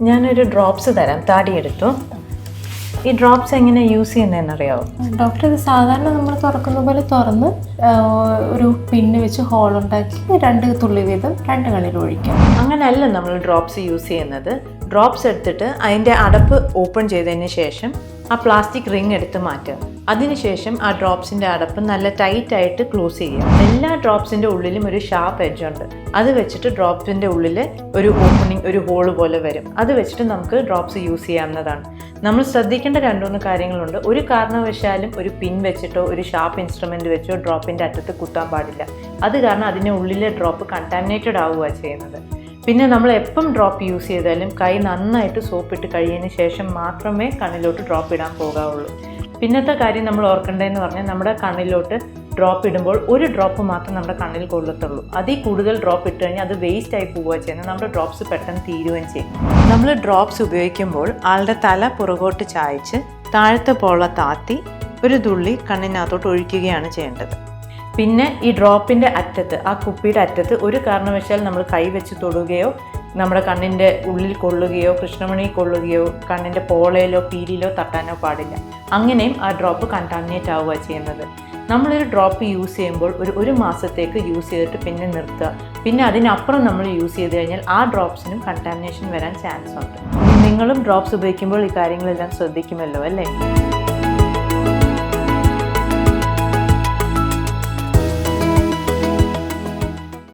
ഞാനൊരു ഡ്രോപ്സ് തരാം. താടി എടുത്തു. ഈ ഡ്രോപ്സ് എങ്ങനെ യൂസ് ചെയ്യുന്നതെന്നറിയാവോ? ഡോക്ടർ ഇത് സാധാരണ നമ്മൾ തുറക്കുന്ന പോലെ തുറന്ന് ഒരു പിന്ന് വെച്ച് ഹോൾ ഉണ്ടാക്കി രണ്ട് തുള്ളി വീതം രണ്ട് കണ്ണിൽ ഒഴിക്കാം. അങ്ങനെയല്ല നമ്മൾ ഡ്രോപ്സ് യൂസ് ചെയ്യുന്നത്. ഡ്രോപ്സ് എടുത്തിട്ട് അതിന്റെ അടപ്പ് ഓപ്പൺ ചെയ്തതിന് ശേഷം ആ പ്ലാസ്റ്റിക് റിംഗ് എടുത്ത് മാറ്റുക. അതിനുശേഷം ആ ഡ്രോപ്സിന്റെ അടപ്പ് നല്ല ടൈറ്റ് ആയിട്ട് ക്ലോസ് ചെയ്യുക. എല്ലാ ഡ്രോപ്സിന്റെ ഉള്ളിലും ഒരു ഷാർപ്പ് എഡ്ജ് ഉണ്ട്. അത് വെച്ചിട്ട് ഡ്രോപ്സിന്റെ ഉള്ളിൽ ഒരു ഓപ്പണിംഗ് ഒരു ഹോൾ പോലെ വരും. അത് വെച്ചിട്ട് നമുക്ക് ഡ്രോപ്സ് യൂസ് ചെയ്യാവുന്നതാണ്. നമ്മൾ ശ്രദ്ധിക്കേണ്ട രണ്ടുമൂന്ന് കാര്യങ്ങളുണ്ട്. ഒരു കാരണവശാലും ഒരു പിൻ വെച്ചിട്ടോ ഒരു ഷാർപ്പ് ഇൻസ്ട്രുമെന്റ് വെച്ചോ ഡ്രോപ്പിന്റെ അറ്റത്ത് കുത്താൻ പാടില്ല. അത് കാരണം അതിന്റെ ഉള്ളിലെ ഡ്രോപ്പ് കണ്ടാമിനേറ്റഡ് ആവുക ചെയ്യുന്നത്. പിന്നെ നമ്മൾ എപ്പം ഡ്രോപ്പ് യൂസ് ചെയ്താലും കൈ നന്നായിട്ട് സോപ്പിട്ട് കഴിയതിന് ശേഷം മാത്രമേ കണ്ണിലോട്ട് ഡ്രോപ്പ് ഇടാൻ പോകാവുള്ളൂ. പിന്നത്തെ കാര്യം നമ്മൾ ഓർക്കേണ്ടതെന്ന് പറഞ്ഞാൽ നമ്മുടെ കണ്ണിലോട്ട് ഡ്രോപ്പ് ഇടുമ്പോൾ ഒരു ഡ്രോപ്പ് മാത്രം നമ്മുടെ കണ്ണിൽ കൊള്ളത്തുള്ളൂ. അതിൽ കൂടുതൽ ഡ്രോപ്പ് ഇട്ട് കഴിഞ്ഞാൽ അത് വേസ്റ്റ് ആയി പോവുക ചെയ്യുന്നത് നമ്മുടെ ഡ്രോപ്സ് പെട്ടെന്ന് തീരുകയും ചെയ്യും. നമ്മൾ ഡ്രോപ്സ് ഉപയോഗിക്കുമ്പോൾ ആളുടെ തല പുറകോട്ട് ചായച്ച് താഴത്തെ പോള താത്തി ഒരു തുള്ളി കണ്ണിനകത്തോട്ട് ഒഴിക്കുകയാണ് ചെയ്യേണ്ടത്. പിന്നെ ഈ ഡ്രോപ്പിന്റെ അറ്റത്ത് ആ കുപ്പിയുടെ അറ്റത്ത് ഒരു കാരണവശാൽ നമ്മൾ കൈ വെച്ച് തൊടുകയോ നമ്മുടെ കണ്ണിന്റെ ഉള്ളിൽ കൊള്ളുകയോ കൃഷ്ണമണി കൊള്ളുകയോ കണ്ണിന്റെ പോളയിലോ പീലിലോ തട്ടാനോ പാടില്ല. അങ്ങനെയും ആ ഡ്രോപ്പ് കണ്ടാമിനേറ്റ് ആവുക ചെയ്യുന്നത്. നമ്മളൊരു ഡ്രോപ്പ് യൂസ് ചെയ്യുമ്പോൾ ഒരു ഒരു മാസത്തേക്ക് യൂസ് ചെയ്തിട്ട് പിന്നെ നിർത്തുക. പിന്നെ അതിനപ്പുറം നമ്മൾ യൂസ് ചെയ്ത് കഴിഞ്ഞാൽ ആ ഡ്രോപ്സിനും കണ്ടാമിനേഷൻ വരാൻ ചാൻസ് ഉണ്ട്. നിങ്ങളും ഡ്രോപ്സ് ഉപയോഗിക്കുമ്പോൾ ഈ കാര്യങ്ങളെല്ലാം ശ്രദ്ധിക്കുമല്ലോ അല്ലേ?